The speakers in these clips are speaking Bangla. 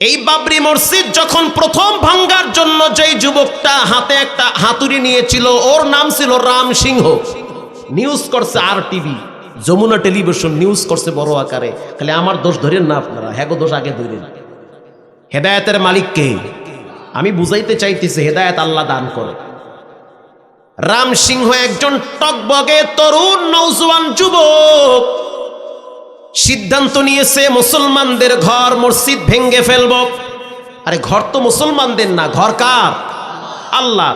এই বাবরি মসজিদ যখন প্রথম ভাঙ্গার জন্য যেই যুবকটা হাতে একটা হাতুড়ি নিয়েছিল, ওর নাম ছিল রাম সিংহ। নিউজ করছে R TV Jamuna television news করছে বড় আকারে। খালি আমার দোষ ধরেন না আপনারা হ্যাগো দোষ আগে ধরেন। হেদায়েতের মালিক কে? আমি বুঝাইতে চাইতেছি, হেদায়েত আল্লাহ দান করে। রাম সিংহ একজন টকবগে তরুণ নৌজওয়ান যুবক। সিদ্ধান্ত নিয়েছে মুসলমানদের ঘর মসজিদ ভেঙ্গে ফেলব। আরে ঘর তো মুসলমানদের না, ঘর কার? আল্লাহ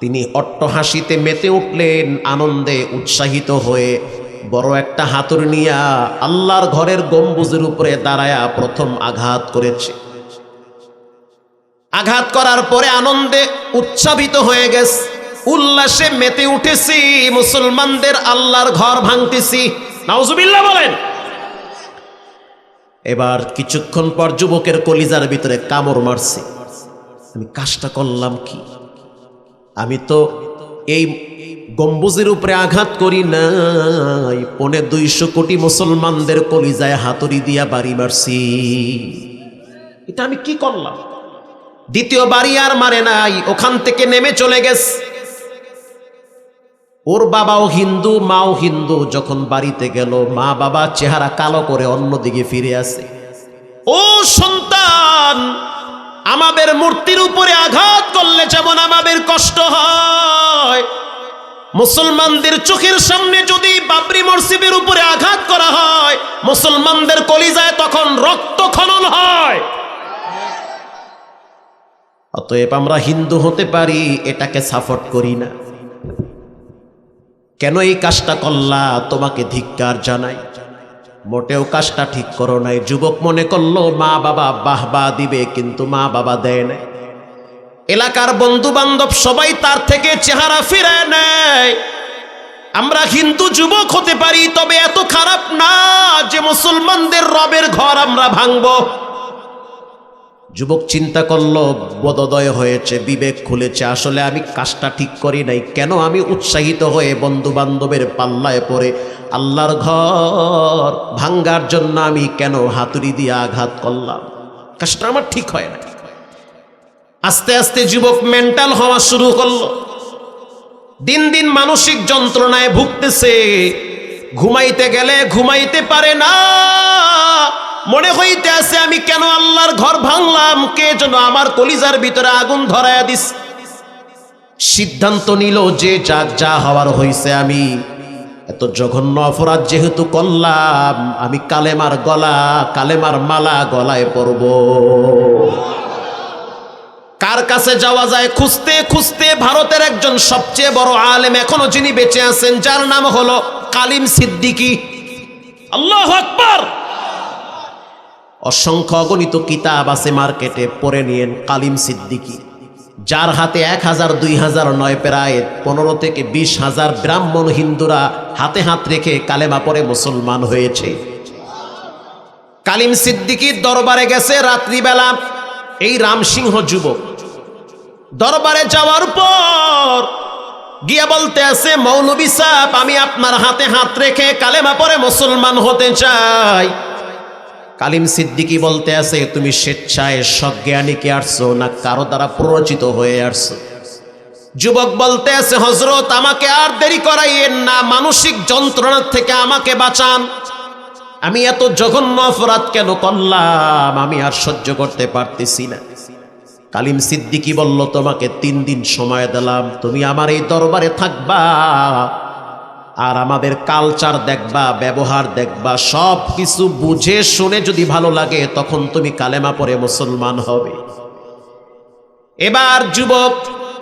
তিনি অট্টহাসিতে মেতে উঠলেন, আনন্দে উৎসাহিত হয়ে বড় একটা হাতুর নিয়া আল্লাহর ঘরের গম্বুজের উপরে দাঁড়ায়া প্রথম আঘাত করেছে। আঘাত করার পরে আনন্দে উৎসাহিত হয়ে গেছে। উল্লাসে মেতে উঠেছি, মুসলমানদের আল্লাহর ঘর ভাঙতেছি। নাউজুবিল্লাহ বলেন। এবার কিছুক্ষণ পর যুবকের কলিজার ভিতরে কামড় মারছে। আমি কাজটা করলাম কি? আমি তো এই গম্বুজের উপরে আঘাত করি নাই, পনে দুইশো কোটি মুসলমানদের কলিজায় হাতুড়ি দিয়া বাড়ি মারছি। এটা আমি কি করলাম? দ্বিতীয় বাড়ি আর মারে নাই, ওখান থেকে নেমে চলে গেছে। ওর বাবাও হিন্দু, মাও হিন্দু। যখন বাড়িতে গেল, মা বাবা চেহারা কালো করে অন্যদিকে ফিরে আসে। ও সন্তান, আমাদের মূর্তির উপরে আঘাত করলে যেমন আমাদের কষ্ট হয়। মুসলমানদের চোখের সামনে যদি বাবরি মসজিদের উপরে আঘাত করা হয়, মুসলমানদের কলিজায় তখন রক্ত খনন হয়। অতএব আমরা হিন্দু হতে পারি, এটাকে সাপোর্ট করি না। কেন এই কাজটা করলা? তোমাকে ধিক্কার জানাই। মোটেও কাজটা ঠিক করো নাই। যুবক মনে করল, মা বাবা বাহবা দিবে, কিন্তু মা বাবা দেয় নাই। এলাকার বন্ধু বান্ধব সবাই তার থেকে চেহারা ফিরে নেয়। আমরা হিন্দু যুবক হতে পারি, তবে এত খারাপ না যে মুসলমানদের রবের ঘর আমরা ভাঙবো। যুবক চিন্তা করল, বোধোদয় হয়েছে, বিবেক খুলেছে, আসলে আমি কাজটা ঠিক করি নাই। কেন আমি উৎসাহিত হয়ে বন্ধু বান্ধবের পাল্লায় পড়ে আল্লাহর ঘর ভাঙ্গার জন্য আমি কেন হাতুড়ি দিয়ে আঘাত করলাম? কাজটা আমার ঠিক হয় না আস্তে আস্তে যুবক মেন্টাল হওয়া শুরু করল। দিন দিন মানসিক যন্ত্রণায় ভুগতেছে। ঘুমাইতে গেলে ঘুমাইতে পারে না। মনে হইতে আছে আমি কেন আল্লাহর ঘর ভাঙলাম কে যেন আমার কলিজার ভিতরে আগুন ধরায়া দিস? সিদ্ধান্ত নিল যে যা যা হওয়ার হইছে আমি। এত জঘন্য অপরাধ যেহেতু করলাম, আমি কালেমার গলা, কালেমার মালা গলায় পরব। কার কাছে যাওয়া যায়? খুঁজতে খুঁজতে ভারতের একজন সবচেয়ে বড় আলেম এখনও যিনি বেঁচে আছেন, যার নাম হলো কালিম সিদ্দিকী। আল্লাহ আকবার! অসংখ্য অগণিত কিতাব আছে মার্কেটে, পড়ে নিয়েন কালিম সিদ্দিকি। যার হাতে এক হাজার, দুই হাজার নয়, প্রায় পনেরো থেকে বিশ হাজার ব্রাহ্মণ হিন্দুরা হাতে হাত রেখে কালেমা পরে মুসলমান হয়েছে। কালিম সিদ্দিকির দরবারে গেছে রাত্রিবেলা এই রামসিংহ যুবক। দরবারে যাওয়ার পর গিয়া বলতে আছে, মৌলবী সাহেব, আমি আপনার হাতে হাত রেখে কালেমা পরে মুসলমান হতে চাই। কালিম সিদ্দিকি বলতে আছে, তুমি স্বেচ্ছায় সজ্ঞানীকে আসছো না কারও দ্বারা প্ররোচিত হয়ে আসছো যুবক বলতে আছে হজরত আমাকে আর দেরি করাইয়েন না, মানসিক যন্ত্রণার থেকে আমাকে বাঁচান। আমি এত জঘন্য অপরাধ কেন করলাম? আমি আর সহ্য করতে পারতেছি না। কালিম সিদ্দিকি বলল, তোমাকে তিন দিন সময় দিলাম, তুমি আমার এই দরবারে থাকবা। আর আমাদের কালচার দেখবা, ব্যবহার দেখবা সব কিছু বুঝে শুনে যদি ভালো লাগে, তখন তুমি কালেমা পরে মুসলমান হবে। এবার যুবক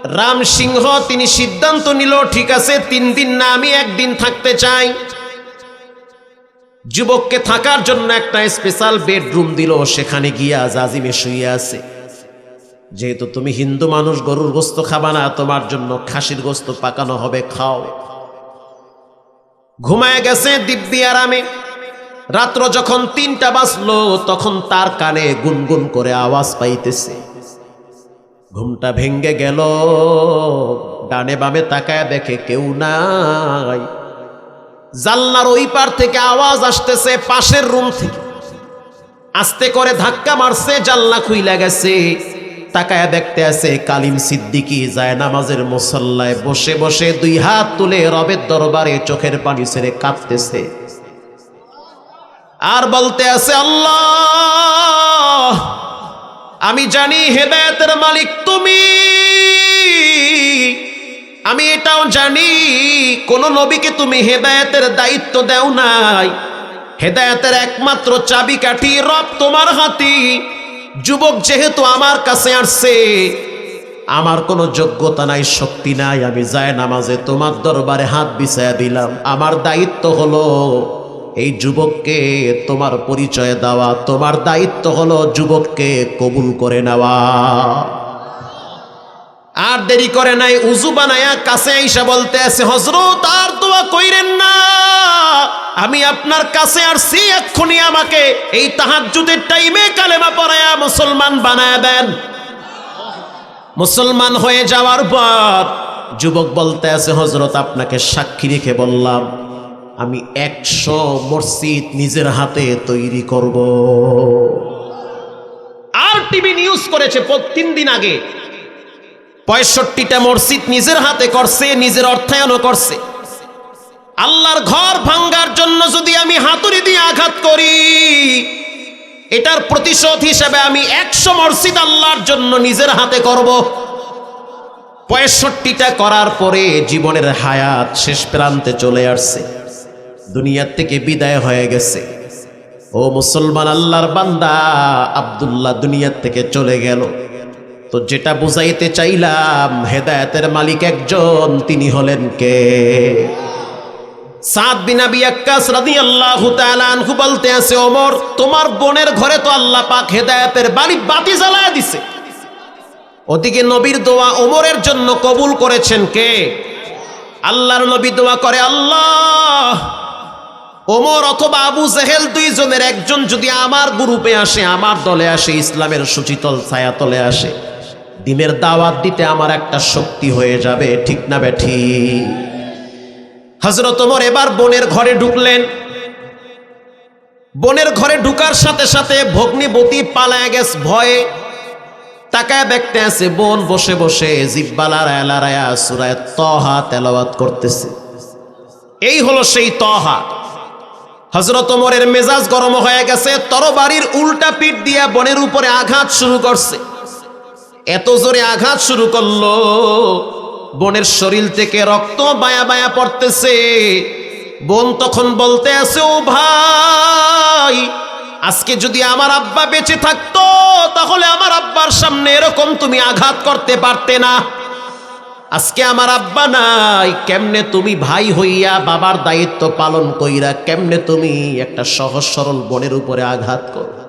রাম সিংহ, তিনি সিদ্ধান্ত নিল, ঠিক আছে, তিন দিন না, আমি একদিন থাকতে চাই। যুবককে থাকার জন্য একটা স্পেশাল বেডরুম দিল, সেখানে গিয়া জাজিমে শুয়ে আছে। যেহেতু তুমি হিন্দু মানুষ, গরুর গোস্ত খাবা না, তোমার জন্য খাসির গোস্ত পাকানো হবে, খাও। ঘুমায় গেছে দিব্যি আরামে। রাত্র যখন তিনটা বাজলো, তখন তার কানে গুনগুন করে আওয়াজ পাইতেছে। ঘুমটা ভেঙ্গে গেল। ডানে বামে তাকায় দেখে কেউ নাই। জানলার ওই পার থেকে আওয়াজ আসতেছে পাশের রুম থেকে। আস্তে করে ধাক্কা মারছে জাল্লা খুইলা গেছে। তাকায় দেখতে আছে, কালিম সিদ্দিকি যায় নামাজের মুসল্লায়, বসে বসে দুই হাত তুলে রবের দরবারে চোখের পানি ছেড়ে কাঁদতেছে আর বলতে আছে, আল্লাহ, আমি জানি হেদায়েতের মালিক তুমি। আমি এটাও জানি, কোন নবীকে তুমি হেদায়েতের দায়িত্ব দেও নাই। হেদায়েতের একমাত্র চাবিকাঠি রব তোমার হাতি। যুবক যেহেতু আমার কাছে আসছে, আমার কোনো যোগ্যতা নাই, শক্তি নাই, আমি যায় নামাজে তোমার দরবারে হাত বিছায়া দিলাম। আমার দায়িত্ব হলো এই যুবককে তোমার পরিচয় দেওয়া, তোমার দায়িত্ব হলো যুবককে কবুল করে নেওয়া। আর দেরি করে নাই, উজু বানায়া কাছে আইসা বলতে আছে হজরত আর দোয়া কইরেন না। আমি আপনার কাছে আসছি, এক্ষুনি আমাকে এই তাহাজ্জুদের টাইমে কালেমা পড়ায়া মুসলমান বানায় দেন। মুসলমান হয়ে যাওয়ার পর যুবক বলতে আছে হজরত আপনাকে সাক্ষী রেখে বললাম, আমি একশো মসজিদ নিজের হাতে তৈরি করব। আর টিভি নিউজ করেছে তিন দিন আগে। পঁয়ষট্টিটা মসজিদ নিজের হাতে করছে, নিজের অর্থায়নও করছে। আল্লাহর ঘর ভাঙ্গার জন্য যদি আমি হাতুড়ি দিয়ে আঘাত করি, এটার প্রতিশোধ হিসেবে আমি একশো মসজিদ আল্লাহর জন্য নিজের হাতে করব। পঁয়ষট্টিটা করার পরে জীবনের হায়াত শেষ প্রান্তে চলে আসছে। দুনিয়ার থেকে বিদায় হয়ে গেছে। ও মুসলমান আল্লাহর বান্দা, আব্দুল্লাহ দুনিয়ার থেকে চলে গেল। তো যেটা বুঝাইতে চাইলাম, হেদায়েতের মালিক একজন, তিনি হলেন কে? সাদ বিন আবি আক্কাস রাদিয়াল্লাহু তাআলা আনহু বলতে আছে, ওমর, তোমার বোনের ঘরে তো আল্লাহ পাক হেদায়েতের বাড়ি বাতি জ্বালায় দিছে। ওদিকে নবীর দোয়া ওমরের জন্য কবুল করেছেন কে? আল্লাহর নবী দোয়া করে, আল্লাহ, ওমর অথবা আবু জেহেল দুইজনের একজন যদি আমার গ্রুপে আসে, আমার দলে আসে, ইসলামের সুচিতল ছায়াতলে আসে দিনের দাওয়াত দিতে আমার একটা শক্তি হয়ে যাবে, ঠিক না বেঠি হজরত ওমর এবার বোনের ঘরে ঢুকলেন। বোনের ঘরে ঢুকার সাথে সাথে ভগ্নিবতী পালায় গেছ ভয়ে। তাকায় দেখতে আছে, বোন বসে বসে জিব্বালার এলারায়া সুরায় তহা তেলাওয়াত করতেছে। এই হলো সেই তহা হজরত ওমরের মেজাজ গরম হয়ে গেছে, তরবারির উল্টা পিঠ দিয়া বনের উপরে আঘাত শুরু করছে। এত জোরে আঘাত শুরু করল। বোনের শরীর থেকে রক্ত বায়া বায়া পড়তেছে। বোন তখন বলতে আছে, ও ভাই, আজকে যদি আমার আব্বা বেঁচে থাকতো, তাহলে আমার আব্বার সামনে এরকম তুমি আঘাত করতে পারতে না। আজকে আমার আব্বা নাই, কেমনে তুমি ভাই হইয়া বাবার দায়িত্ব পালন কইরা, কেমনে তুমি একটা সহজ সরল বোনের উপরে আঘাত করো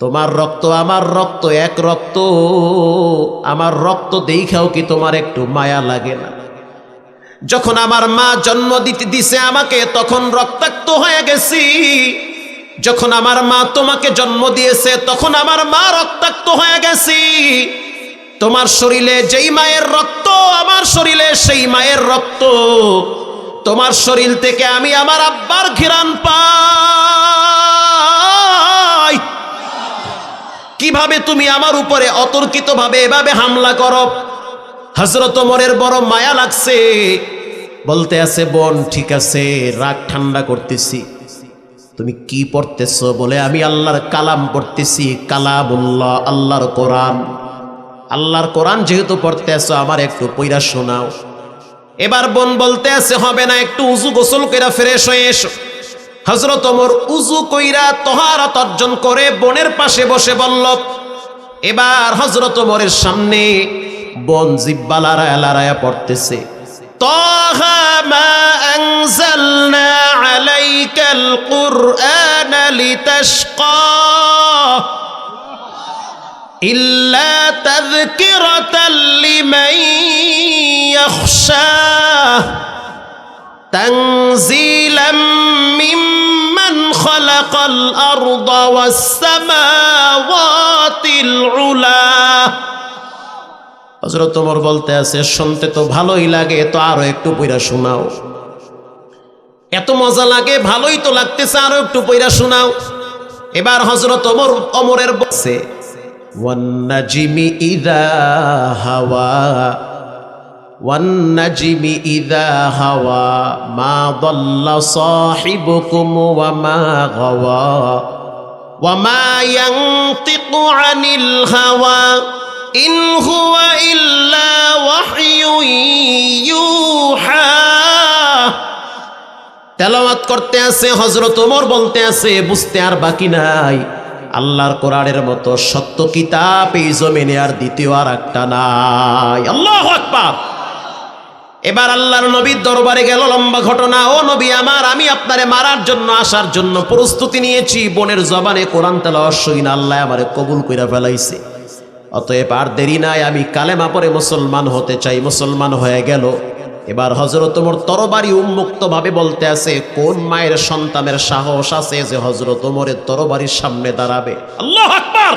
তোমার রক্ত, আমার রক্ত, এক রক্ত। আমার রক্ত দেখাও কি তোমার একটু মায়া লাগে না? যখন আমার মা জন্ম দিতে দিছে আমাকে, তখন রক্তাক্ত হয়ে গেছি। যখন আমার মা তোমাকে জন্ম দিয়েছে, তখন আমার মা রক্তাক্ত হয়ে গেছি। তোমার শরীরে যেই মায়ের রক্ত, আমার শরীরে সেই মায়ের রক্ত। তোমার শরীর থেকে আমি আমার আব্বার ঘিরান পাই। কীভাবে তুমি আমার উপরে অতর্কিতভাবে এভাবে হামলা করো? হজরত ওমরের বড় মায়া লাগছে। বলতে আছে, বোন, ঠিক আছে, রাগ ঠান্ডা করতেছি। তুমি কি পড়তেছো বলে আমি আল্লাহর কালাম পড়তেছি। কালামুল্লাহ, আল্লাহর কোরআন। আল্লাহর কোরআন যেহেতু পড়তে আছো আমার একটু পইরা শোনাও। এবার বোন বলতে আছে, হবে না, একটু উজু গোসল কইরা ফ্রেশ হয়ে এসো। হজরত ওমর উজু কইরা তহারত অর্জন করে বোনের পাশে বসে বলল এবার হজরত ওমরের সামনে বোন জিব্বালারা এলারায়া পড়তেছে طه ما أنزلنا عليك القرآن لتشقى إلا تذكرة لمن يخشى خلق الأرض والسماوات العلا হজরত তোমর বলতে আছে শুনতে তো ভালোই লাগে তো আরো একটু পইরা শোনাও এত মজা লাগে ভালোই তো লাগতেছে আরো একটু পইরা শোনাও এবার হজরত ওমর অমরের বসে ওয়ান্নাজিমি ইদা হাওয়া والنجم إذا هوى ما ضل صاحبكم وما غوى وما ينطق عن الهوى إن هو إلا وحي يوحى তেলাওয়াত করতে আছে হজরত ওমর বলতে আছে বুঝতে আর বাকি নাই আল্লাহর কোরআনের মতো সত্য কিতাব এই জমিনে আর দ্বিতীয় আর একটা নাই আল্লাহ আকবার এবার আল্লাহর নবীর দরবারে গেল লম্বা ঘটনা। ও নবী আমার, আমি আপনারে মারার জন্য, আসার জন্য প্রস্তুতি নিয়েছি। বোনের জবানে কোরআন তেলা অশ্বইন আল্লাহ আমারে কবুল কইরা ফেলাইছে। অতএব আর দেরি নাই, আমি কালেমা পরে মুসলমান হতে চাই, মুসলমান হয়ে গেল। এবার হজরত ওমর তরবারি উন্মুক্ত ভাবে বলতে আছে, কোন মায়ের সন্তানের সাহস আছে যে হজরত ওমরের তরবারির সামনে দাঁড়াবে? আল্লাহ আকবার!